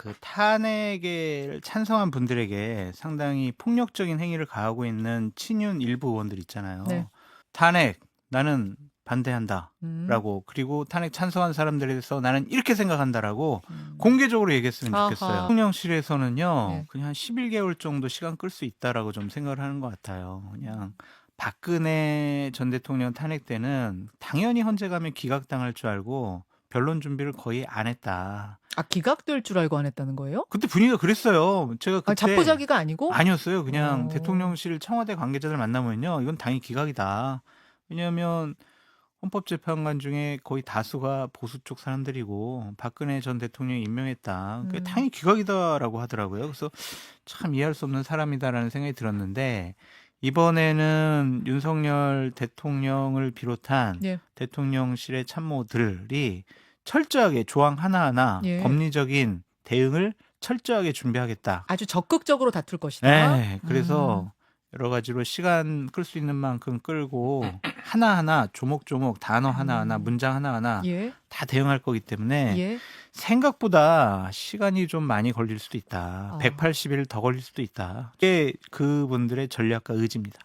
그 탄핵에 찬성한 분들에게 상당히 폭력적인 행위를 가하고 있는 친윤 일부 의원들 있잖아요. 네. 탄핵 나는 반대한다라고 음. 그리고 탄핵 찬성한 사람들에 대해서 나는 이렇게 생각한다라고 음. 공개적으로 얘기했으면 아하. 좋겠어요. 대통령실에서는요, 네. 그냥 한 11개월 정도 시간 끌 수 있다라고 좀 생각을 하는 것 같아요. 그냥 박근혜 전 대통령 탄핵 때는 당연히 헌재 가면 기각당할 줄 알고 변론 준비를 거의 안 했다. 아 기각될 줄 알고 안 했다는 거예요? 그때 분위기가 그랬어요. 제가 아, 그때 자포자기가 아니고? 아니었어요. 그냥 어. 대통령실 청와대 관계자들 만나면요, 이건 당연히 기각이다. 왜냐하면 헌법재판관 중에 거의 다수가 보수 쪽 사람들이고 박근혜 전 대통령이 임명했다. 그게 음. 당연히 기각이다라고 하더라고요. 그래서 참 이해할 수 없는 사람이다라는 생각이 들었는데 이번에는 윤석열 대통령을 비롯한 예. 대통령실의 참모들이 철저하게 조항 하나하나 예. 법리적인 대응을 철저하게 준비하겠다. 아주 적극적으로 다툴 것이다. 네, 그래서 음. 여러 가지로 시간 끌 수 있는 만큼 끌고 하나하나 조목조목 단어 하나하나 음. 문장 하나하나 예. 다 대응할 거기 때문에 예. 생각보다 시간이 좀 많이 걸릴 수도 있다. 아. 180일 더 걸릴 수도 있다. 이게 그분들의 전략과 의지입니다.